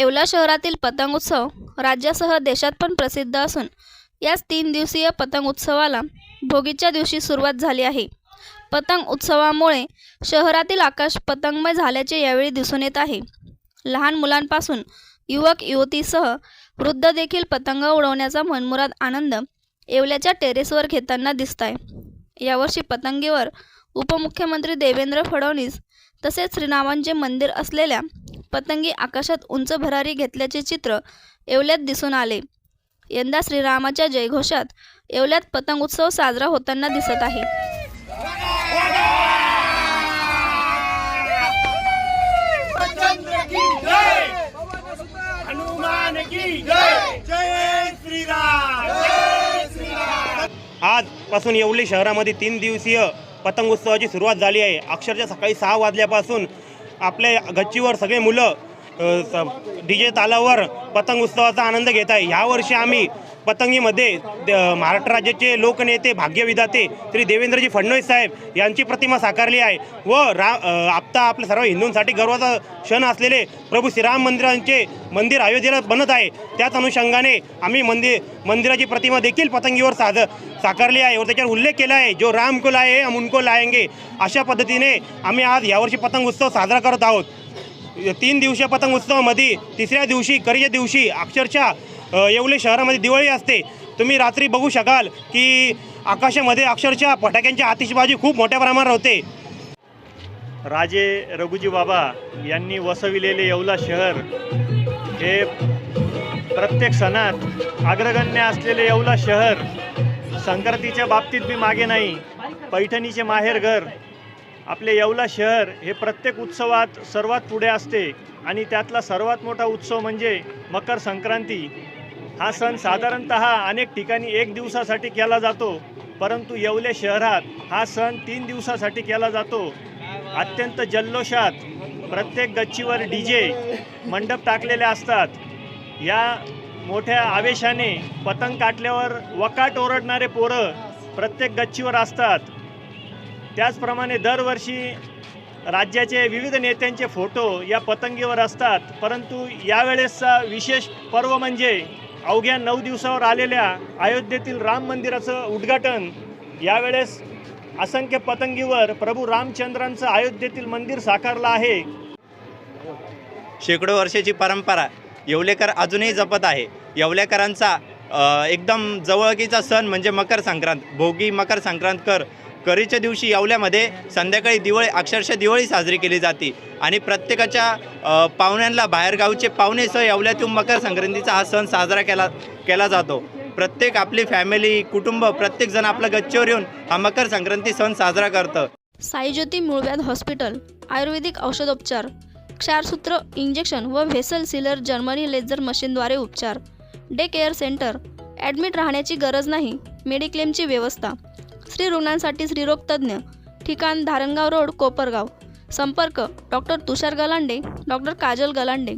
येवला शहरातील पतंग उत्सव राज्यासह देशात पण प्रसिद्ध असून याच तीन दिवसीय पतंग उत्सवाला भोगीच्या दिवशी सुरुवात झाली आहे. पतंग उत्सवामुळे शहरातील आकाश पतंगमय झाल्याचे यावेळी दिसून येत आहे. लहान मुलांपासून युवक युवतीसह वृद्ध देखील पतंग उडवण्याचा मनमुराद आनंद येवल्याच्या टेरेसवर घेताना दिसत आहे यावर्षी पतंगीवर उपमुख्यमंत्री देवेंद्र फडणवीस तसेच श्रीनामांचे मंदिर असलेल्या पतंगी आकाशात उंच भरारी घेतल्याचे चित्र येवल्यात दिसून आले. यंदा श्रीरामाच्या जयघोषात येवल्यात पतंग उत्सव साजरा होताना दिसत आहे. चंद्र की जय! हनुमान की जय! जय श्रीराम! जय श्रीराम! आजपासून येवली शहरामध्ये तीन दिवसीय पतंग उत्सवाची सुरुवात झाली आहे. अक्षरशः सकाळी सहा वाजल्यापासून आपल्या गच्चीवर सगळे मुलं डी जे तालावर पतंग उत्सवाचा आनंद घेत आहे. ह्यावर्षी आम्ही पतंगीमध्ये द- महाराष्ट्र राज्याचे लोकनेते भाग्यविधाते श्री देवेंद्रजी फडणवीस साहेब यांची प्रतिमा साकारली आहे व रा आपता आपल्या सर्व हिंदूंसाठी गर्वाचा क्षण असलेले प्रभू श्रीराम मंदिरांचे मंदिर अयोध्येला बनत आहे. त्याच अनुषंगाने आम्ही मंदिर मंदिराची प्रतिमा देखील पतंगीवर साध साकारली आहे व त्याच्यावर उल्लेख केला आहे. जो राम को लाए हम उनको लाएंगे अशा पद्धतीने आम्ही आज यावर्षी पतंग उत्सव साजरा करत आहोत. तीन दिवसीय पतंग उत्सवामध्ये तिसऱ्या दिवशी करीच्या दिवशी अक्षरशः येवले शहरामध्ये दिवाळी असते. तुम्ही रात्री बघू शकाल की आकाशामध्ये अक्षरशः फटाक्यांची आतिषबाजी खूप मोठ्या प्रमाणावर होते. राजे रघुजी बाबा यांनी वसविलेले येवला शहर हे प्रत्येक सणात अग्रगण्य असलेले येवला शहर संक्रांतीच्या बाबतीत बी मागे नाही पैठणीचे माहेरघर आपले येवला शहर हे प्रत्येक उत्सवात सर्वात पुढे असते आणि त्यातला सर्वात मोठा उत्सव म्हणजे मकर संक्रांती. हा सण साधारणत अनेक ठिकाणी एक दिवसासाठी केला जातो परंतु येवले शहरात हा सण तीन दिवसासाठी केला जातो. अत्यंत जल्लोषात प्रत्येक गच्चीवर डी जे मंडप टाकलेले असतात. या मोठ्या आवेशाने पतंग काटल्यावर वकाट ओरडणारे पोरं प्रत्येक गच्चीवर असतात. त्याचप्रमाणे दरवर्षी राज्याचे विविध नेत्यांचे फोटो या पतंगीवर असतात परंतु यावेळेसचा विशेष पर्व म्हणजे अवघ्या नऊ दिवसावर आलेल्या अयोध्येतील राम मंदिराचं उद्घाटन. यावेळेस असंख्य पतंगीवर प्रभू रामचंद्रांचं अयोध्येतील मंदिर साकारलं आहे. शेकडो वर्षाची परंपरा येवलेकर अजूनही जपत आहे. येवलेकरांचा एकदम जवळकीचा सण म्हणजे मकर संक्रांत. भोगी मकर संक्रांत कर करीच्या दिवशी येवल्यामध्ये संध्याकाळी दिवाळी अक्षरशः दिवाळी साजरी केली जाते. आणि प्रत्येकाच्या पाहुण्यांना बाहेरगावचे पाहुणेसह येवल्यातून मकर संक्रांतीचा हा सण साजरा केला केला जातो. प्रत्येक आपली फॅमिली कुटुंब प्रत्येकजण आपल्या गच्चीवर येऊन हा मकर संक्रांती सण साजरा करतं. साईज्योती मूळव्याध हॉस्पिटल आयुर्वेदिक औषधोपचार क्षारसूत्र इंजेक्शन व व्हेसल सिलर जर्मनी लेझर मशीनद्वारे उपचार. डे केअर सेंटर ॲडमिट राहण्याची गरज नाही मेडिक्लेमची व्यवस्था. स्त्री रुग्णांसाठी स्त्रीरोग तज्ज्ञ ठिकाण धारणगाव रोड कोपरगाव. संपर्क डॉक्टर तुषार गलांडे डॉक्टर काजल गलांडे.